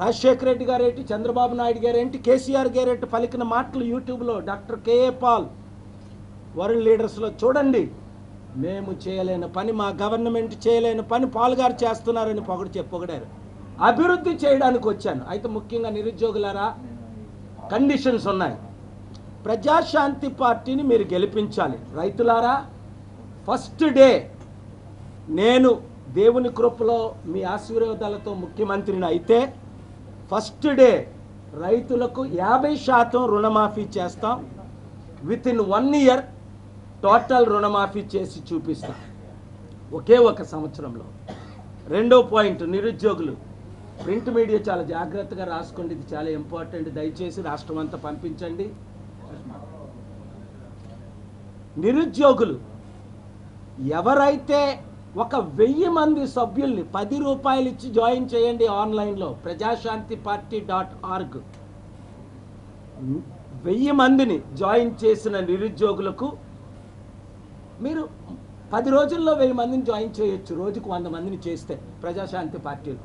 రాజశేఖర రెడ్డి గారేంటి చంద్రబాబు నాయుడు గారేంటి కేసీఆర్ గారేంటి పలికిన మాటలు యూట్యూబ్లో doctor K A Paul. World లీడర్స్లో చూడండి మేము చేయలేని పని మా గవర్నమెంట్ చేయలేని పని పాల్ గారు చేస్తున్నారని పొగడు చెప్పొగడారు అభివృద్ధి చేయడానికి వచ్చాను. అయితే ముఖ్యంగా నిరుద్యోగులారా కండిషన్స్ ఉన్నాయి. ప్రజాశాంతి పార్టీని మీరు గెలిపించాలి. రైతులారా ఫస్ట్ డే నేను దేవుని కృపలో మీ ఆశీర్వాదాలతో ముఖ్యమంత్రిని అయితే ఫస్ట్ డే రైతులకు యాభై శాతం రుణమాఫీ చేస్తాం. Within one year total రుణమాఫీ చేసి చూపిస్తాం. ఒకే ఒక సంవత్సరంలో. రెండో పాయింట్ నిరుద్యోగులు. ప్రింట్ మీడియా చాలా జాగ్రత్తగా రాసుకోండి. ఇది చాలా ఇంపార్టెంట్. దయచేసి రాష్ట్రం అంతా పంపించండి. నిరుద్యోగులు ఎవరైతే ఒక వెయ్యి మంది సభ్యుల్ని పది రూపాయలు ఇచ్చి జాయిన్ చేయండి ఆన్లైన్లో. Prajashanti party dot org. వెయ్యి మందిని జాయిన్ చేసిన నిరుద్యోగులకు మీరు పది రోజుల్లో వెయ్యి మందిని జాయిన్ చేయొచ్చు. రోజుకు వంద మందిని చేస్తే ప్రజాశాంతి పార్టీలో.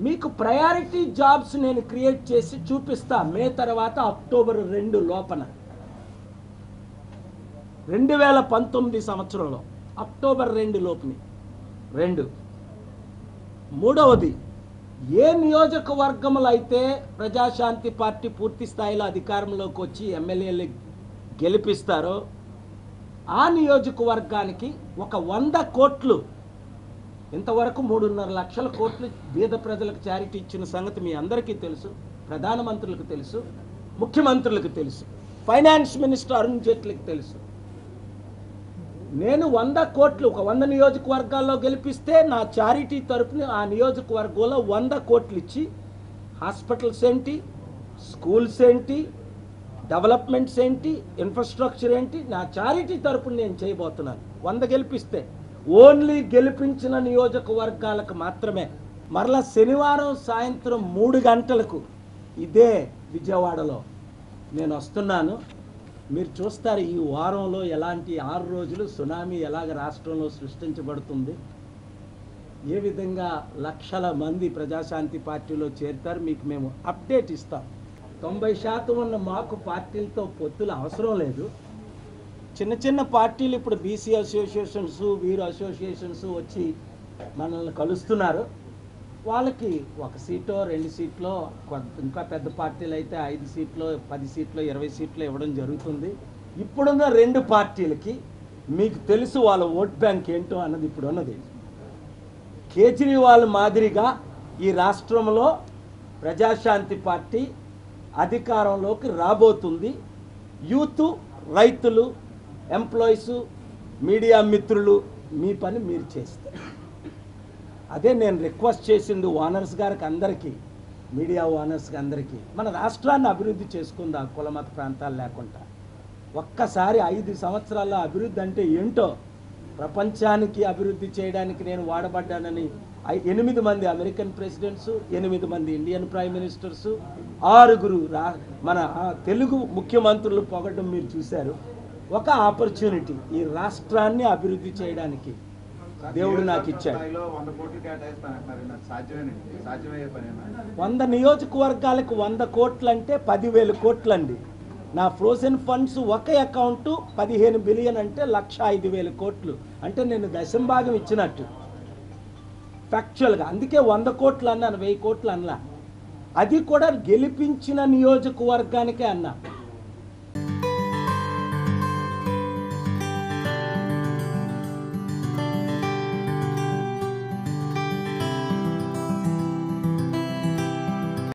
మీకు ప్రయారిటీ జాబ్స్ నేను క్రియేట్ చేసి చూపిస్తా. మే తర్వాత అక్టోబర్ రెండు లోపల. రెండు వేల పంతొమ్మిది సంవత్సరంలో. అక్టోబర్ రెండు లోపుని. రెండు. మూడవది ఏ నియోజకవర్గములు అయితే ప్రజాశాంతి పార్టీ పూర్తి స్థాయిలో అధికారంలోకి వచ్చి ఎమ్మెల్యేలు గెలిపిస్తారో ఆ నియోజకవర్గానికి ఒక వంద కోట్లు ఇంతవరకు మూడున్నర లక్షల కోట్లు బీద ప్రజలకు చారిటీ ఇచ్చిన సంగతి మీ అందరికీ తెలుసు ప్రధానమంత్రులకు తెలుసు ముఖ్యమంత్రులకు తెలుసు ఫైనాన్స్ మినిస్టర్ అరుణ్ జైట్లీకి తెలుసు. నేను వంద కోట్లు ఒక వంద నియోజకవర్గాల్లో గెలిపిస్తే నా చారిటీ తరపున ఆ నియోజకవర్గంలో వంద కోట్లు ఇచ్చి హాస్పిటల్స్ ఏంటి స్కూల్స్ ఏంటి డెవలప్మెంట్స్ ఏంటి ఇన్ఫ్రాస్ట్రక్చర్ ఏంటి నా చారిటీ తరపున నేను చేయబోతున్నాను. వంద గెలిపిస్తే ఓన్లీ గెలిపించిన నియోజకవర్గాలకు మాత్రమే. మరలా శనివారం సాయంత్రం మూడు గంటలకు ఇదే విజయవాడలో నేను వస్తున్నాను. మీరు చూస్తారు ఈ వారంలో ఎలాంటి ఆరు రోజులు సునామీ ఎలాగ రాష్ట్రంలో సృష్టించబడుతుంది? ఏ విధంగా లక్షల మంది ప్రజాశాంతి పార్టీలో చేరుతారు? మీకు మేము అప్డేట్ ఇస్తాం. తొంభై శాతం ఉన్న మాకు పార్టీలతో పొత్తులు అవసరం లేదు. చిన్న చిన్న పార్టీలు ఇప్పుడు బీసీ అసోసియేషన్స్ వీరు అసోసియేషన్స్ వచ్చి మనల్ని కలుస్తున్నారు. వాళ్ళకి ఒక సీటో రెండు సీట్లో ఇంకా పెద్ద పార్టీలు అయితే ఐదు సీట్లు పది సీట్లు ఇరవై సీట్లు ఇవ్వడం జరుగుతుంది. ఇప్పుడున్న రెండు పార్టీలకి మీకు తెలుసు వాళ్ళ ఓట్ బ్యాంక్ ఏంటో అన్నది ఇప్పుడు ఉన్నది. కేజ్రీవాల్ మాదిరిగా ఈ రాష్ట్రంలో ప్రజాశాంతి పార్టీ అధికారంలోకి రాబోతుంది. యూత్ రైతులు ఎంప్లాయీస్ మీడియా మిత్రులు మీ పని మీరు చేస్తారు. అదే నేను రిక్వెస్ట్ చేసింది ఓనర్స్ గారికి అందరికీ మీడియా ఓనర్స్కి అందరికీ. మన రాష్ట్రాన్ని అభివృద్ధి చేసుకుందాం కులమత ప్రాంతాలు లేకుండా? ఒక్కసారి ఐదు సంవత్సరాల్లో అభివృద్ధి అంటే ఏంటో ప్రపంచానికి అభివృద్ధి చేయడానికి నేను వాడబడ్డానని ఎనిమిది మంది అమెరికన్ ప్రెసిడెంట్స్ ఎనిమిది మంది ఇండియన్ ప్రైమ్ మినిస్టర్స్ ఆరుగురు రా మన తెలుగు ముఖ్యమంత్రులు పొగడం మీరు చూశారు. ఒక ఆపర్చునిటీ ఈ రాష్ట్రాన్ని అభివృద్ధి చేయడానికి. దేవుడు నాకు ఇచ్చాడు. వంద నియోజకవర్గాలకు వంద కోట్లు అంటే పదివేల కోట్లు అండి నా ఫ్రోజన్ ఫండ్స్ ఒక అకౌంట్ పదిహేను బిలియన్ అంటే లక్ష ఐదు వేల కోట్లు. అంటే నేను దశంభాగం ఇచ్చినట్టు. ఫ్యాక్చువల్గా అందుకే వంద కోట్లు అన్నాను వెయ్యి కోట్లు అన్నా. అది కూడా గెలిపించిన నియోజకవర్గానికే అన్నా.